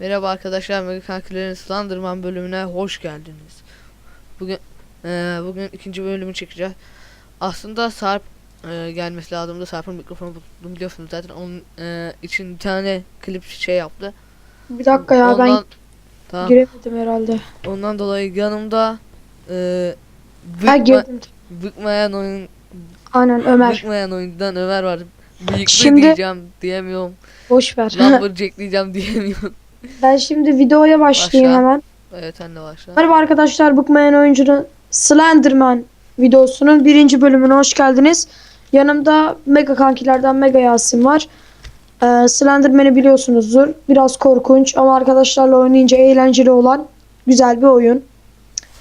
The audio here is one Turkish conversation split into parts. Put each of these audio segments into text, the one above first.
Merhaba arkadaşlar, Megakankilerin Slenderman bölümüne hoş geldiniz. Bugün eee, bugün ikinci bölümü çekeceğiz. Aslında Sarp eee, gelmesi lazımdı. Sarp'ın mikrofonu buldum biliyorsunuz zaten. Onun eee, için bir tane klip şey yaptı. Bir dakika ya ben ondan, tamam, giremedim herhalde. ondan dolayı yanımda Ha bıkma, girdim. bıkmayan oyun Aynen Ömer. bıkmayan oyundan Ömer var. Bıyıklı Şimdi- diyeceğim diyemiyorum. Boş ver. Lumberjack diyeceğim diyemiyorum. Ben şimdi videoya başlayayım Başla. hemen. Evet sen de başla. Merhaba arkadaşlar Bıkmayan Oyuncu'nun Slenderman videosunun birinci bölümüne hoş geldiniz. Yanımda Mega Kankilerden Mega Yasin var. Ee, Slenderman'i biliyorsunuzdur. Biraz korkunç ama arkadaşlarla oynayınca eğlenceli olan güzel bir oyun.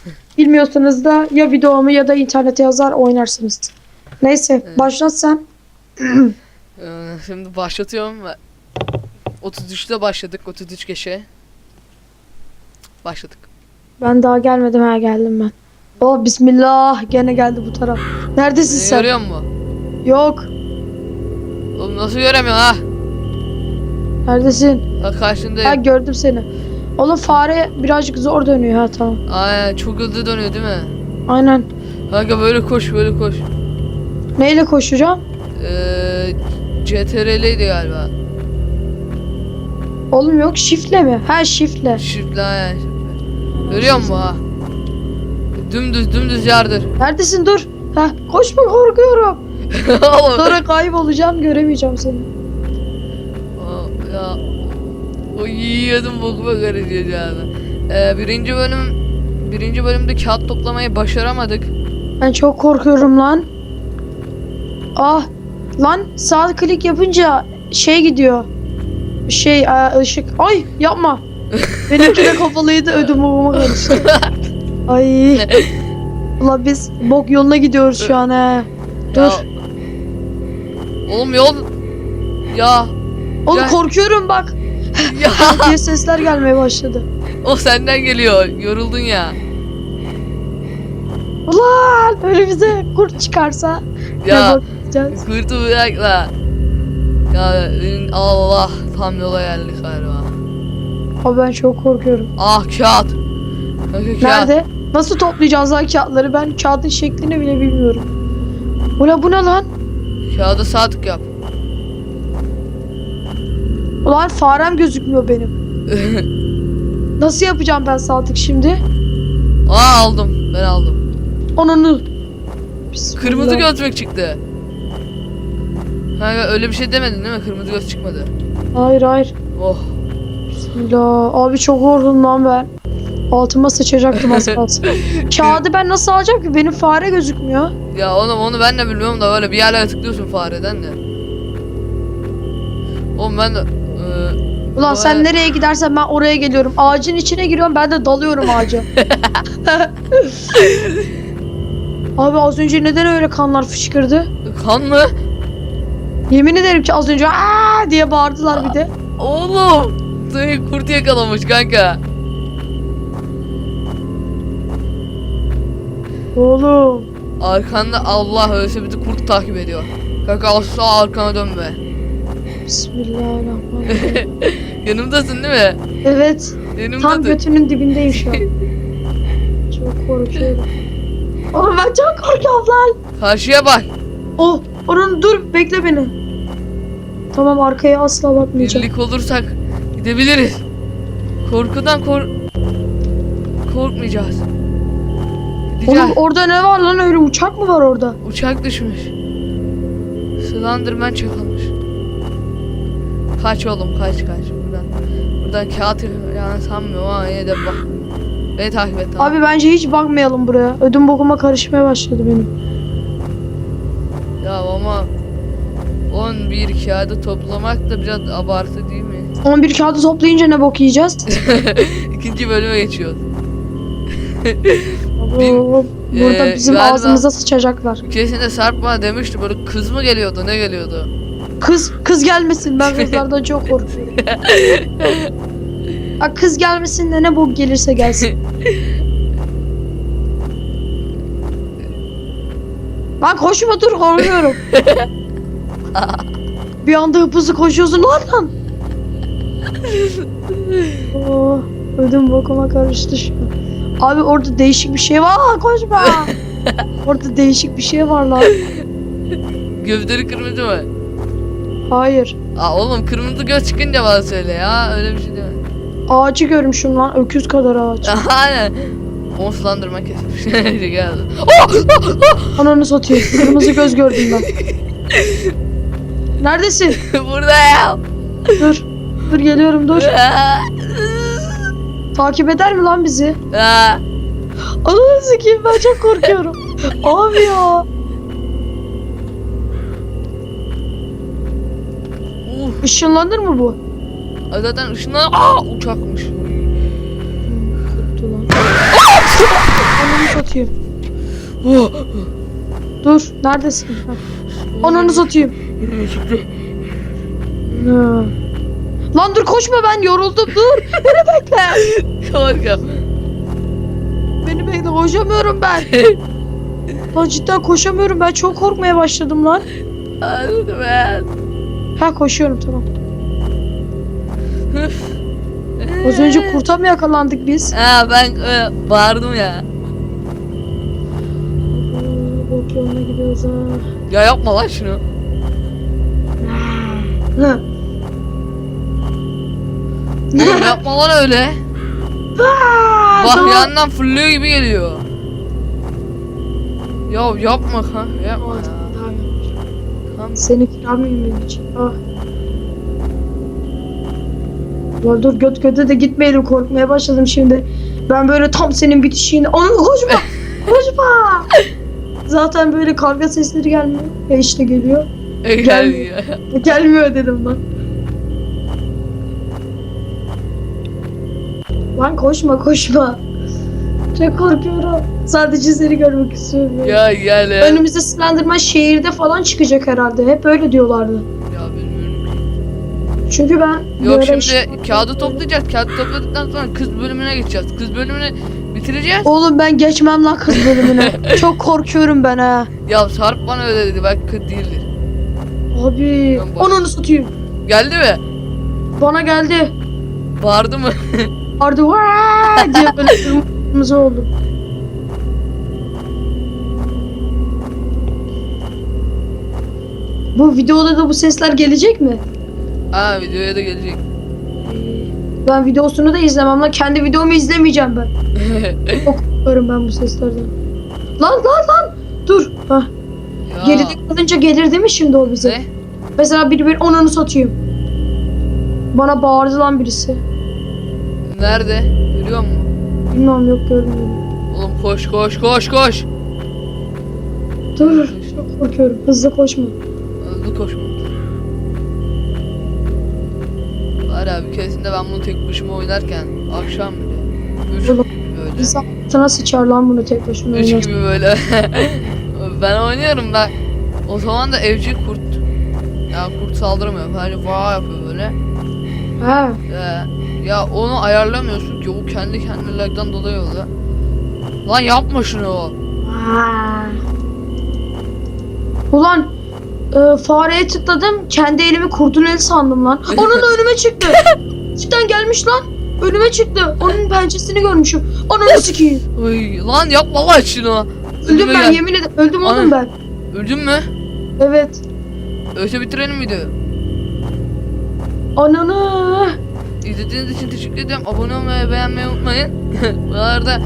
Bilmiyorsanız da ya videomu ya da internete yazar oynarsınız. Neyse Evet. başlat sen. Ee, şimdi başlatıyorum. 33'te başladık. 33 geçe. Başladık. Ben daha gelmedim ha geldim ben. Oh bismillah gene geldi bu taraf. Neredesin Beni sen? görüyor musun? Yok. Oğlum nasıl göremiyorsun ha? Neredesin? Ha karşındayım. Ha gördüm seni. Oğlum fare birazcık zor dönüyor ha tamam. Ay çok hızlı dönüyor değil mi? Aynen. Kanka böyle koş böyle koş. Neyle koşacağım? Ee, CTRL'ydi galiba. Oğlum yok shiftle mi? Ha shiftle. Shift'le aynen shift'le. Görüyor musun ha? Dümdüz dümdüz yardır. Neredesin dur. Ha koşma korkuyorum. Sonra kaybolacağım göremeyeceğim seni. Aa, ya. O yiyordum bokuma karışıyor yani. Ee, birinci bölüm birinci bölümde kağıt toplamayı başaramadık. Ben çok korkuyorum lan. Ah lan sağ klik yapınca şey gidiyor. Şey e, ışık. Ay yapma. Benimki de kapalıydı ödüm babama karıştı. Ay. Ulan biz bok yoluna gidiyoruz şu an he. Ya, Dur. oğlum yol. Ya. Oğlum Gel. korkuyorum bak. Ya. diye sesler gelmeye başladı. o senden geliyor. Yoruldun ya. Ulan bize kurt çıkarsa Ya. bakacağız? Kurtu bırak la. Ya Allah tam yola geldik galiba. Abi ben çok korkuyorum. Ah kağıt. Kanka kağıt. Nerede? Nasıl toplayacağız lan kağıtları? Ben kağıdın şeklini bile bilmiyorum. Ulan bu ne lan? Kağıdı sağ tık yap. Ulan farem gözükmüyor benim. Nasıl yapacağım ben saltık şimdi? Aa aldım. Ben aldım. Onunu. Kırmızı gözlük çıktı. Kanka öyle bir şey demedin değil mi? Kırmızı göz çıkmadı. Hayır hayır. Oh. Bismillah. Abi çok korktum lan ben. Altıma sıçacaktım az kalsın. Kağıdı ben nasıl alacağım ki? Benim fare gözükmüyor. Ya onu onu ben de bilmiyorum da böyle bir yerlere tıklıyorsun fareden de. Oğlum ben de eee, Ulan sen Vay. nereye gidersen ben oraya geliyorum. Ağacın içine giriyorum ben de dalıyorum ağaca. Abi az önce neden öyle kanlar fışkırdı? kan mı? Yemin ederim ki az önce aa diye bağırdılar bir de. Oğlum. Seni kurt yakalamış kanka. Oğlum. Arkanda Allah ölse bir de kurt takip ediyor. Kanka asla arkana dönme. Bismillahirrahmanirrahim. Yanımdasın değil mi? evet. Tam Yanımdasın. götünün dibindeyim şu an. Çok korkuyorum. Oğlum ben çok korkuyorum lan. Karşıya bak. Oh, oranın dur bekle beni. Tamam arkaya asla bakmayacağım. Birlik olursak gidebiliriz. Korkudan kork... Korkmayacağız. Gideceğiz. Oğlum orada ne var lan öyle uçak mı var orada? Uçak düşmüş. Slenderman çakılmış. Kaç oğlum kaç kaç buradan. Buradan kağıt yani sanmıyorum ama yine de bak. Beni takip et tamam. Abi bence hiç bakmayalım buraya. Ödüm bokuma karışmaya başladı benim. Ama 11 kağıdı toplamak da biraz abartı değil mi? 11 kağıdı toplayınca ne bok yiyeceğiz? İkinci bölüme geçiyoruz. Burada Ee, bizim galiba- ağzımıza sıçacaklar. Kesin de Sarp bana demişti böyle kız mı geliyordu ne geliyordu? Kız kız gelmesin ben kızlardan çok korkuyorum. Ha, kız gelmesin de ne bok gelirse gelsin. Lan koşma dur korkuyorum. Bir anda hıp hızlı koşuyorsun lan lan. Oh, ödüm bokuma karıştı şu an. Abi orada değişik bir şey var. Aa, koşma. orada değişik bir şey var lan. Gözleri kırmızı mı? Hayır. Aa oğlum kırmızı göz çıkınca bana söyle ya. Öyle bir şey değil mi? Ağacı görmüşüm lan. Öküz kadar ağaç. Aynen. Onu sulandırma kesmiş. Geldi. Ananı satayım. Kırmızı göz gördüm ben. Neredesin? Burada ya. Dur. Dur geliyorum dur. Takip eder mi lan bizi? Ananı sikeyim ben çok korkuyorum. Abi ya. uh, Işınlanır mı bu? zaten ışınlan... Aa uçakmış. Satayım. Oh. Dur. Neredesin? Ananı satayım. Lan dur koşma ben yoruldum dur. Beni bekle. Korkam. Beni bekle koşamıyorum ben. Lan cidden koşamıyorum ben çok korkmaya başladım lan. Anladım ben. Ha koşuyorum tamam. Az önce kurta mı yakalandık biz? Ha ben e, bağırdım ya. Yoluna gidiyoruz ha. Ya yapma lan şunu. Oğlum yapma lan öyle. Bak yandan fırlıyor gibi geliyor. Ya yapma kan. Yapma ya. Tamam. Seni kıramayayım benim için. Ah. Ya dur göt göte de gitmeyelim korkmaya başladım şimdi. Ben böyle tam senin bitişiğinde. Anam koşma! koşma! Zaten böyle kavga sesleri gelmiyor. E işte geliyor. Gel ya. Gelmiyor dedim lan. Lan koşma koşma. Çok korkuyorum. Sadece seni görmek istiyorum. Ya gel ya. Önümüzde Slenderman şehirde falan çıkacak herhalde. Hep öyle diyorlardı. Ya bilmiyorum. Çünkü ben Yok şimdi kağıdı toplayacağız. Kağıdı topladıktan sonra kız bölümüne geçeceğiz. Kız bölümünü bitireceğiz. Oğlum ben geçmem lan kız bölümüne. Çok korkuyorum ben ha. Ya Sarp bana öyle dedi. Belki kız değildir. Abi Ben bak- ananı satayım. Geldi mi? Bana geldi. Bağırdı mı? Vardı "Vaa!" diye böyle kırmızı oldu. Bu videoda da bu sesler gelecek mi? Aa videoya da gelecek. Ben videosunu da izlemem lan. Kendi videomu izlemeyeceğim ben. Korkuyorum ben bu seslerden. Lan lan lan. Dur. Hah. ya. Geride kalınca gelir değil mi şimdi o bize? Ne? Mesela biri bir onunu satayım. Bana bağırdı lan birisi. Nerede? Görüyor musun? Bilmiyorum yok görmüyorum. Oğlum koş koş koş koş. Dur. Çok korkuyorum. Hızlı koşma. Hızlı koşma. Var ya bir keresinde ben bunu tek başıma oynarken akşam bile. Üç böyle. İnsan altına sıçar lan bunu tek başına Üç oynarsan. gibi böyle. ben oynuyorum ben. O zaman da evcil kurt. Ya kurt saldırmıyor. Sadece vaa yapıyor böyle. Ha. Ya, ya onu ayarlamıyorsun ki o kendi kendine lagdan dolayı oluyor. Lan yapma şunu. Ha. Ulan e, fareye tıkladım. Kendi elimi kurdun el sandım lan. Onun da önüme çıktı. Cidden gelmiş lan. Önüme çıktı. Onun pençesini görmüşüm. Ananı sikeyim. Oy, lan yapma lan şunu. Öldüm Önüme ben gel. yemin ederim. Öldüm oğlum Ana. ben. Öldün mü? Evet. Öyleyse bitirelim videoyu. Ananı. İzlediğiniz için teşekkür ederim. Abone olmayı, beğenmeyi unutmayın. Bu arada